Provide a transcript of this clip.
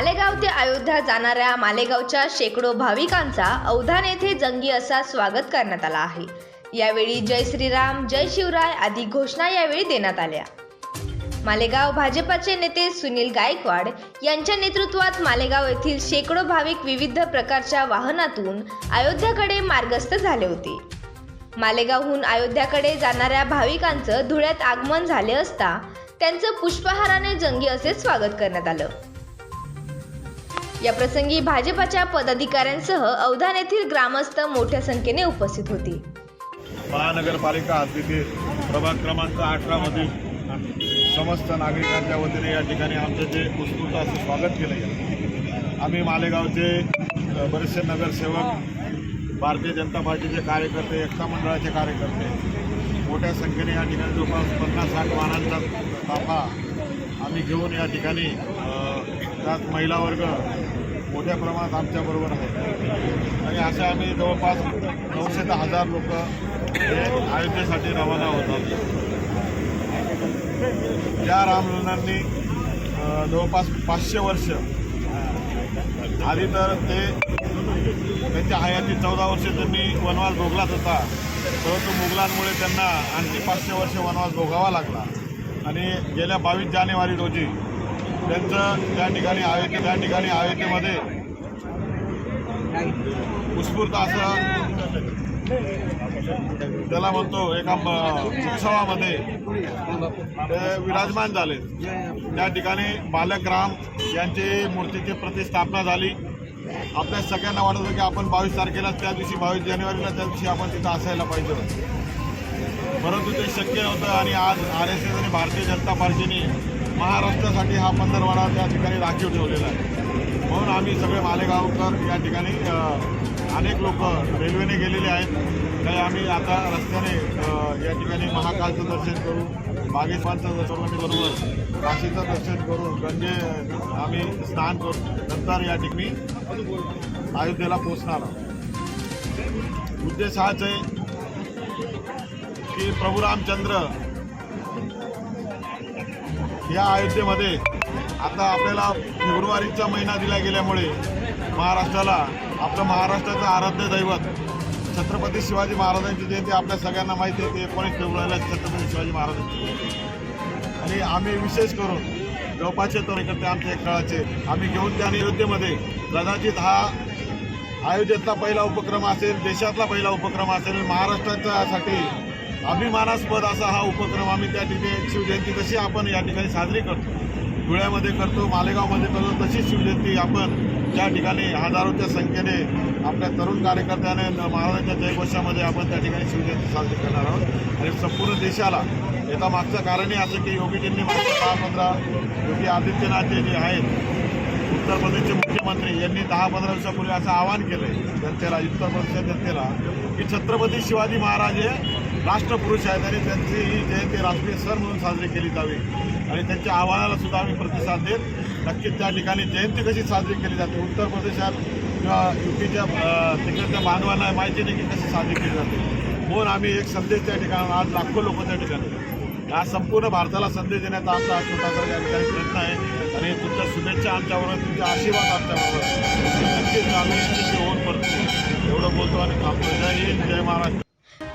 मालेगाव ते अयोध्या जाणाऱ्या मालेगावच्या शेकडो भाविकांचा अवधान येथे जंगी असा स्वागत करण्यात आला आहे. यावेळी जय श्रीराम जय शिवराय आदी घोषणा यावेळी देण्यात आल्या. मालेगाव भाजपाचे नेते सुनील गायकवाड यांच्या नेतृत्वात मालेगाव येथील शेकडो भाविक विविध प्रकारच्या वाहनातून अयोध्याकडे मार्गस्थ झाले होते. मालेगावहून अयोध्याकडे जाणाऱ्या भाविकांचं धुळ्यात आगमन झाले असता त्यांचं पुष्पहाराने जंगी असे स्वागत करण्यात आलं. या प्रसंगी भाजपाच्या पदाधिकाऱ्यांसह अवधान येथील ग्रामस्थ मोठ्या संख्येने उपस्थित होती. महानगरपालिका हद्दीतील प्रभाग क्रमांक अठरामधील समस्त नागरिकांच्या वतीने या ठिकाणी आमचं जे उत्स्फूर्त असं स्वागत केलं आहे आम्ही मालेगावचे बरेचसे नगरसेवक भारतीय जनता पार्टीचे कार्यकर्ते एकता मंडळाचे कार्यकर्ते मोठ्या संख्येने या ठिकाणी जवळपास पन्नास साठ वाहनांचा ताफा आम्ही घेऊन या ठिकाणी त्यात महिला वर्ग मोठ्या प्रमाणात आमच्याबरोबर आहेत आणि असे आम्ही जवळपास नऊशे ते हजार लोक हे अयोध्येसाठी रवाना होतात. या रामलल्लांनी जवळपास पाचशे वर्ष आधी तर ते त्यांच्या हयाती चौदा वर्ष त्यांनी वनवास भोगलाच होता परंतु मुघलांमुळे त्यांना आणखी पाचशे वर्ष वनवास भोगावा लागला. आणि गेल्या बावीस जानेवारी रोजी त्यांचं त्या ठिकाणी अयोध्ये त्या ठिकाणी अयोध्येमध्ये उत्स्फूर्त असं त्याला म्हणतो एका उत्सवामध्ये ते विराजमान झाले. त्या ठिकाणी बालकराम यांची मूर्तीची प्रतिष्ठापना झाली. आपल्या सगळ्यांना वाटत होतं की आपण बावीस तारखेला त्या दिवशी बावीस जानेवारीला त्या दिवशी आपण तिथं असायला पाहिजे परंतु ते शक्य नव्हतं आणि आज आर एस एस आणि भारतीय जनता पार्टीने महाराष्ट्रासाठी हा पंधरवाडा त्या ठिकाणी राखीव ठेवलेला आहे. म्हणून आम्ही सगळे मालेगावकर या ठिकाणी अनेक लोक रेल्वेने गेलेले आहेत. काही आम्ही आता रस्त्याने या ठिकाणी महाकालचं दर्शन करू बागेश्वरचं दर्शन बरोबर काशीचं दर्शन करू गंगे आम्ही स्नान करू. नंतर या ठिकाणी अयोध्येला पोचणार आहोत. उद्देश हाच आहे की प्रभू रामचंद्र या अयोध्येमध्ये आता आपल्याला फेब्रुवारीचा महिना दिला गेल्यामुळे महाराष्ट्राला आपलं महाराष्ट्राचं आराध्य दैवत छत्रपती शिवाजी महाराजांची जयंती आपल्या सगळ्यांना माहिती आहे ते एकोणीस फेब्रुवारीला छत्रपती शिवाजी महाराजांची जयंती. आणि आम्ही विशेष करून जवळपासचे कार्यकर्ते आमच्या एक काळाचे आम्ही घेऊन त्या अयोध्येमध्ये कदाचित हा अयोध्येतला पहिला उपक्रम असेल देशातला पहिला उपक्रम असेल महाराष्ट्राच्यासाठी अभिमानास्पद असा हा उपक्रम आम्ही त्या ठिकाणी शिवजयंती जशी आपण या ठिकाणी साजरी करतो धुळ्यामध्ये करतो मालेगावमध्ये करतो तशीच शिवजयंती आपण त्या ठिकाणी हजारोच्या संख्येने आपल्या तरुण कार्यकर्त्याने महाराजांच्या जयघोषामध्ये आपण त्या ठिकाणी शिवजयंती साजरी करणार आहोत. आणि संपूर्ण देशाला याचा मागचं कारणही असं की योगीजींनी मागच्या दहा पंधरा योगी आदित्यनाथ जे जे आहेत उत्तर प्रदेशचे मुख्यमंत्री यांनी दहा पंधरा दिवसापूर्वी असं आवाहन केलंय जनतेला उत्तर प्रदेशच्या जनतेला की छत्रपती शिवाजी महाराज हे राष्ट्रपुरुष आहेत आणि त्यांची ही जयंती राष्ट्रीय सण म्हणून साजरी केली जावी. आणि त्यांच्या आव्हानाला सुद्धा आम्ही प्रतिसाद देत नक्कीच त्या ठिकाणी जयंती कशी साजरी केली जाते उत्तर प्रदेशात किंवा युपीच्या तिकडच्या बांधवांना माहिती नाही की कशी साजरी केली जाते. म्हणून आम्ही एक संदेश त्या ठिकाणी आज लाखो लोक त्या ठिकाणी आज संपूर्ण भारताला संदेश देण्याचा आमचा हा छोटासा या ठिकाणी प्रयत्न आहे. आणि तुमच्या शुभेच्छा आमच्याबरोबर तुमचे आशीर्वाद आमच्याबरोबर. नक्कीच आम्ही यशस्वी होऊन परतो एवढं बोलतो आणि थांबतो. जय हिंद जय महाराष्ट्र.